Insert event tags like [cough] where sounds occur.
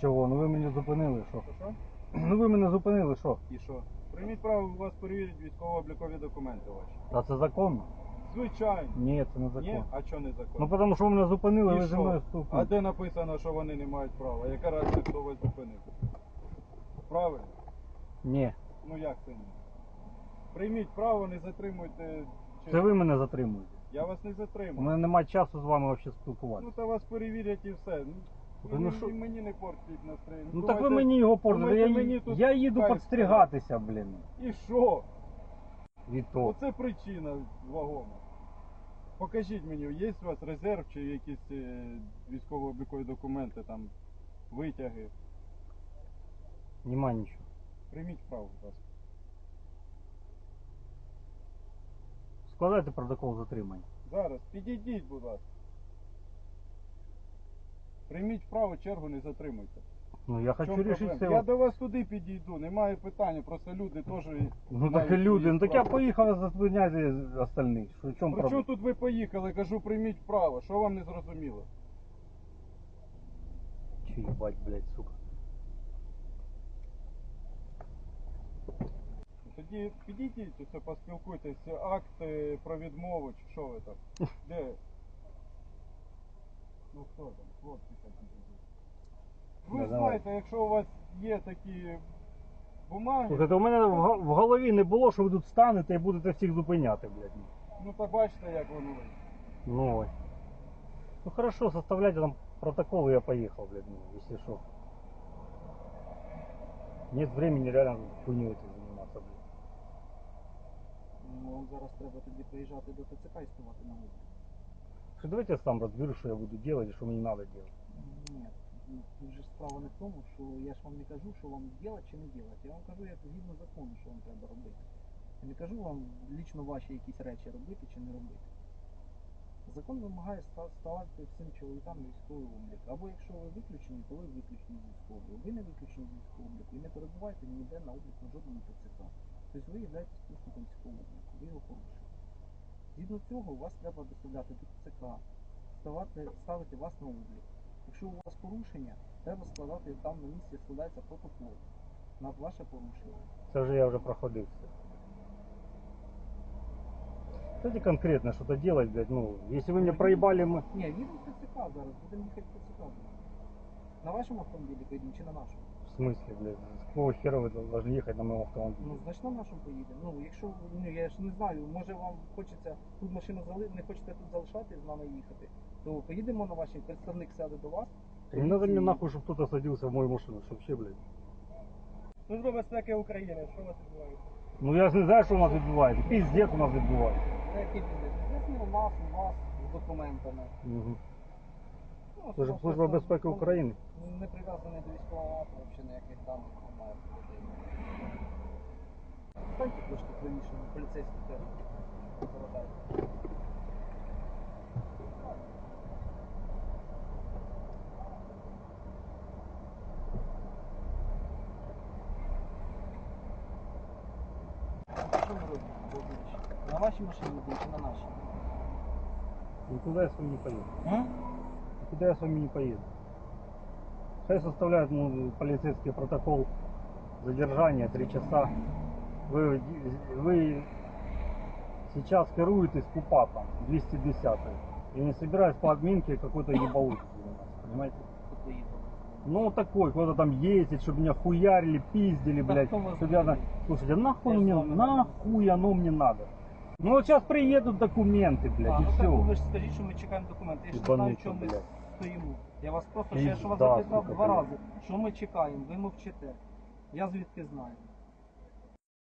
Чого? Ну ви мене зупинили, що? Ну ви мене зупинили, що? І що? Прийміть право, у вас перевірять військово-облікові документи ваші. А це законно? Звичайно. Ні, це не Ні? законно. А що не закон? Ну тому що ви мене зупинили, І ви зі що? мною А спілкуєтесь. де написано, що вони не мають права? Яка разниця, хто вас зупинив? Правильно? Ні. Ну як це ні? Прийміть право, не затримуйте. чи- Це ви мене затримуєте. Я вас не У затримую. мене немає часу з вами взагалі Ну спілкуватися. та вас перевірять і все. Ну, Та і ну що- і мені не портіть настроєння. Ну так ви Думаєте, мені його портите. думаєте, Я, мені тут я їду кайф підстригатися, блін. І що? Від того. Оце причина вагома. Покажіть мені, є у вас резерв чи якісь е, військово-облікові документи, там, витяги. Нема нічого. Прийміть право, будь ласка. Складайте протокол затримання. Зараз, підійдіть, будь ласка. Прийміть право, чергу не затримуйте. Ну я В хочу чому рішити проблема? це. Я до вас туди підійду, немає питання, просто люди теж. Ну так мають і люди, ну так я поїхав зупиняти остальних. Що в чому При чому проблема? тут ви поїхали? Кажу, прийміть право. Що вам не зрозуміло? Чи їбать, блядь, сука. Тоді підійдіть, це поспілкуйтесь, акт е, про відмову, чи що ви там? [laughs] Де? Ну хто там? Хлопці там підійдуть. Ви давай. знаєте, якщо у вас є такі бумаги, Слухайте, у мене в голові не було, що ви тут станете і будете всіх зупиняти, блядь. ну то бачите, як воно вийде. Ну ой. Ну хорошо, составляйте там протокол, и я поехал, блядь, ну, если что. Нет времени реально хуйней этим заниматься, блядь. Ну, вам зараз треба тоді приїжджати до ТЦК і ставати на облік. Давайте я сам разберусь, что я буду делать и что мне надо делать. Ні, ну, тут же справа не в тому, що я ж вам не кажу, що вам робити чи не робити. Я вам кажу, як згідно закону, що вам треба робити. Я не кажу вам лічно ваші якісь речі робити чи не робити. Закон вимагає ставати всім чоловікам військовий облік. Або якщо ви виключені, то ви виключені з військового. Ви не виключені з військового обліку і не перебуваєте ніде на облік на жодному ТЦК. Тобто ви являєтесь порушником військового обліку, ви його. Згідно цього вас треба доставляти до ТЦК, ставати, ставити вас на облік. Якщо у вас порушення, треба складати там на місці складається протокол на ваше порушення. Это же я уже проходил все. Кстати, конкретно что-то делать, блядь, ну, если вы мне проебали, мы... Ні, їдемо в ТЦК зараз, будемо їхати в ТЦК. На вашому автомобілі поїдемо чи на нашому? В смысле, блядь, с какого хера вы должны ехать на моем автомобиле? Ну, значить на нашому поїдемо. Ну, якщо ну, я ж не знаю, може вам хочеться тут машину зали... не хочете тут залишати з нами їхати, то поїдемо на вашій, представник сяде до вас. Не надо мне нахуй, чтобы кто-то садился в мою машину, что вообще, блядь. Служба безпеки України, що у вас відбувається? Ну я ж не знаю, що у нас відбувається. Піздець у нас відбувається. Це який бізнес? Звісно, у нас, у вас з документами. Угу. Ну, Служба, Служба безпеки ну, України. Не прив'язаний до військового авто, взагалі ніяких даних немає. Станьте трошки правіше, на поліцейський теж заважайте. Що ми робимо? На вашій машині їдемо чи на нашій? Никуда я с вами не поеду. А? Никуда я с вами не поеду. Хай составляют ну, полицейский протокол задержания три часа. Вы, вы сейчас керуетесь КУПАПом 210 и не собираюсь по админке какой-то ебалухи заниматься, понимаете? Тут поїхали. Ну такой, куда-то там ездить, чтобы меня хуярили, пиздили, Да блядь. кто вас Чтоб я на- хуярит? Слушайте, нахуй Я ж мне, с вами нахуй оно мне надо? Ну вот сейчас приедут документы, блядь, А, и ну все. так ви ж скажіть, що ми чекаємо документи. Я ж не знаю, Ебануться, чому ми Блядь. стоїмо. Я вас просто ще ж вас сука, запитав два рази. Що ми чекаємо? Ви мовчите. Я звідки знаю.